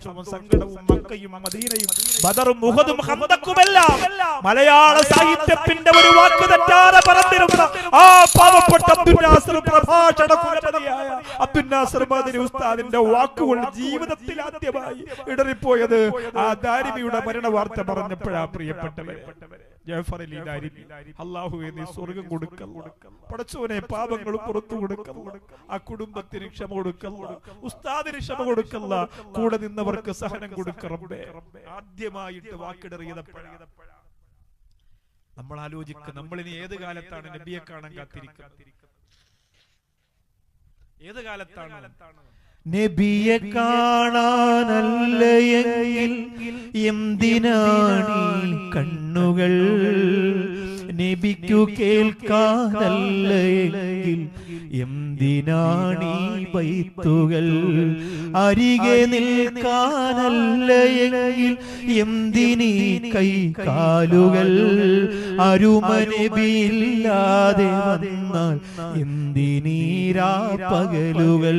സങ്കടവും മക്കയും മദീനയും ബദറും മുഹദും ഹന്തക്കുമെല്ലാം മലയാള സാഹിത്യത്തിന്റെ ഒരു വാക്ക് തെറ്റാതെ പറഞ്ഞിരുന്ന ആ പാവപ്പെട്ട അബ്ദുൽ നാസർ പ്രഭാഷണ കുലപതിയായ അബ്ദുൽ നാസർ മദനി ഉസ്താദിന്റെ വാക്കുകൾ ജീവിതത്തിൽ ആദ്യമായി ഇടറിപ്പോയത് ആ ദാരിമിയുടെ മരണ വാർത്ത പറഞ്ഞപ്പോഴാ പ്രിയപ്പെട്ടവരെ. ജാഫർ അലി ദാരിമി അള്ളാഹുവെ നീ സ്വർഗം കൊടുക്കല്ല. പടച്ചവനെ പാപങ്ങൾ പുറത്തു കൊടുക്കല്ല. ആ കുടുംബത്തിന് ക്ഷമ കൊടുക്കല്ല. ഉസ്താദിന് ക്ഷമ കൊടുക്കല്ല. കൂടെ നിന്നവർക്ക് സഹനം കൊടുക്കറമ്പേ ആദ്യമായിട്ട് വാക്കിടറിയതപ്പോഴാണ് നമ്മൾ ആലോചിക്കുക നമ്മളിനി ഏത് കാലത്താണ് നബിയെ കാണാൻ കാത്തിരിക്കുന്നത്? ഏത് കാലത്താണ്? നബിയെ കാണാനല്ലയെങ്കിൽ എന്തിനാണ് കണ്ണുകൾ നബിക്കു കേൾക്കാതല്ലെങ്കിൽ എന്തിനാണീ പൈത്തുകൾ അരികെ നിൽക്കാനല്ലെങ്കിൽ എന്തിനീ കൈ കാലുകൾ അരുമനബിയില്ലാതെ വന്നാൽ എന്തിനീരാ പകലുകൾ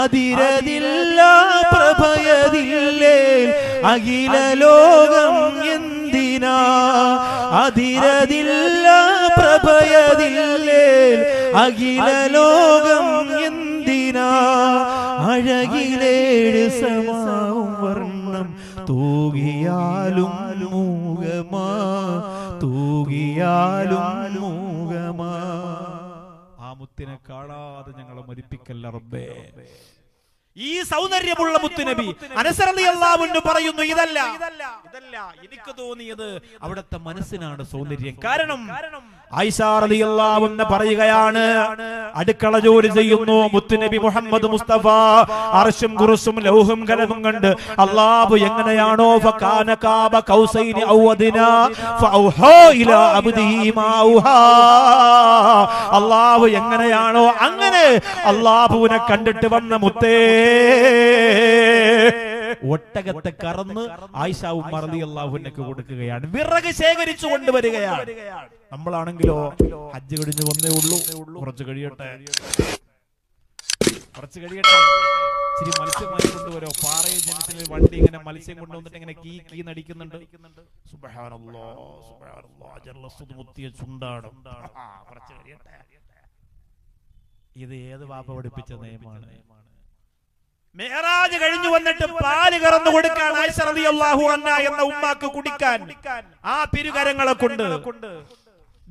അതിരതില്ല പ്രഭയതില്ലേ? അഖില ലോകം എന്തിനാ? അതിരതില്ല അഖില ലോകം എന്തിനാ? അഴകിലേഴ് സമാവും വർണം. തൂകിയാലും മൂകമാ. തൂകിയാലും മൂകമാ. ആ മുത്തിനെ കാണാതെ ഞങ്ങളെ മരിപ്പിക്കല്ല റബ്ബേ. ഈ സൗന്ദര്യമുള്ള മുത്തുനബി അള്ളാഹുവിന് പറയുന്നു ഇതല്ല. ഇതല്ല എനിക്ക് തോന്നിയത് അവിടുത്തെ മനസ്സിനാണ് സൗന്ദര്യം. കാരണം ഐഷാറിയാവുന്ന പറയുകയാണ് അടുക്കള ജോലി ചെയ്യുന്നു മുത്തുനബി മുഹമ്മദ് മുസ്തഫ. അർഷും കുറുസും ലൗഹും കലവും കണ്ട് അള്ളാഹു എങ്ങനെയാണോ അള്ളാഹു എങ്ങനെയാണോ അങ്ങനെ അള്ളാഹുവിനെ കണ്ടിട്ട് വന്ന മുത്തേ. ഒട്ടകത്തെ കറന്ന് ആയിഷ ഉമ്മർ അള്ളാഹുനൊക്കെ കൊടുക്കുകയാണ്. വിറക് ശേഖരിച്ചു കൊണ്ടുവരികയാണ്. നമ്മളാണെങ്കിലോ ഹജ്ജ് കഴിഞ്ഞു വന്നേ ഉള്ളൂ. കുറച്ച് കഴിയട്ടെ. കുറച്ച് കഴിയട്ടെ. ഇച്ചിരി മത്സ്യമായി കൊണ്ടുവരോ പാറയിൽ ജനത്തിൽ വണ്ടി ഇങ്ങനെ മത്സ്യം കൊണ്ടുവന്നിട്ട് ഇങ്ങനെ കീ കീ നടിക്കുന്നുണ്ട്. മുത്തിയ ചുണ്ടാണ്. ഇത് ഏത് വാപ്പ പഠിപ്പിച്ച നിയമമാണ്? മേറാജ് കഴിഞ്ഞു വന്നിട്ട് പാൽ കറന്നു കൊടുക്കാൻ ആയിഷ റളിയല്ലാഹു അൻഹ എന്ന ഉമ്മാക്ക് കുടിക്കാൻ ആ പിരുകരങ്ങളെ കൊണ്ട്.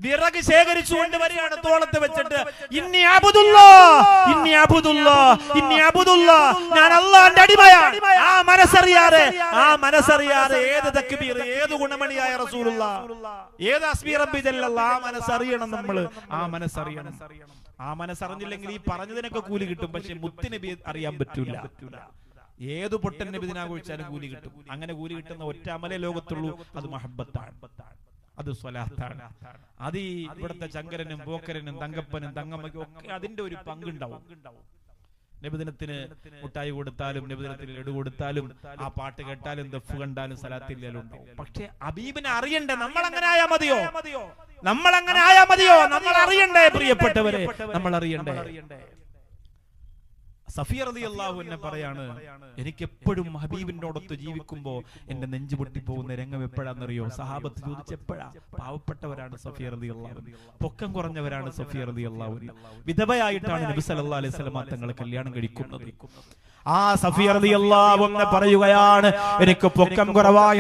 വിറക് ശേഖരിച്ചു കൊണ്ടുവരികയാണ് തോളത്ത് വെച്ചിട്ട്. ഇന്നി അബുദുല്ലാ ഇന്നി അബുദുല്ലാ ഇന്നി അബുദുല്ലാ ഞാൻ അള്ളാന്റെ അടിമയാണ് ആ മനസ്സറിയാതെ ആ മനസ്സറിയാതെ ഏത് തക്ബീർ ഏത് ഗുണമണിയായ റസൂലുള്ള? ഏത് അസ്മി റബ്ബി ആ മനസ്സറിയണം നമ്മൾ. ആ മനസ്സറിയണം. ആ മനസ്സറിഞ്ഞില്ലെങ്കിൽ ഈ പറഞ്ഞതിനൊക്കെ കൂലി കിട്ടും. പക്ഷെ മുത്തിനബി അറിയാൻ പറ്റൂല. ഏത് പൊട്ടൻ നബി കൂലി കിട്ടും. അങ്ങനെ കൂലി കിട്ടുന്ന ഒറ്റ അമലേ ലോകത്തുള്ളൂ. അത് മഹബത്താണ്. അത് സ്വലാത്താണ്. അത് ഈ ഇവിടുത്തെ ചങ്കരനും പോക്കരനും തങ്കപ്പനും തങ്കമ്മയ്ക്കും ഒക്കെ അതിന്റെ ഒരു പങ്കുണ്ടാവും. നബിദിനത്തിന് മുട്ടായി കൊടുത്താലും നബിദിനത്തിന് ലഡു കൊടുത്താലും ആ പാട്ട് കേട്ടാലും ദഫ് കണ്ടാലും സലാത്തില്ലാലും ഉണ്ടാവും. പക്ഷെ അബീബിനെ അറിയണ്ടേ? നമ്മൾ അങ്ങനെ ആയാ മതിയോ? നമ്മൾ അങ്ങനെ ആയാ മതിയോ? നമ്മൾ അറിയണ്ടേ പ്രിയപ്പെട്ടവരെ? നമ്മൾ അറിയണ്ടേ സഫീർ അലി അള്ളാഹു എന്നെ പറയാണ് എനിക്ക് എപ്പോഴും ഹബീബിനോടൊത്ത് ജീവിക്കുമ്പോ എന്റെ നെഞ്ചു പൊട്ടിപ്പോകുന്ന രംഗം എപ്പോഴാണെന്നറിയോ സഹാബത്ത് ചോദിച്ചെപ്പോഴാ? പാവപ്പെട്ടവരാണ് സഫിയർ അലി അള്ളാഹു പൊക്കം കുറഞ്ഞവരാണ് സഫിയർ അലി അള്ളാഹു വിധവയായിട്ടാണ് നബി സല്ലല്ലാഹു അലൈഹി വസല്ലം തങ്ങൾ കല്യാണം കഴിക്കുന്നത്. ആ സഫിയർ അലി അള്ളാഹു എന്ന് പറയുകയാണ് എനിക്ക് പൊക്കം കുറവായ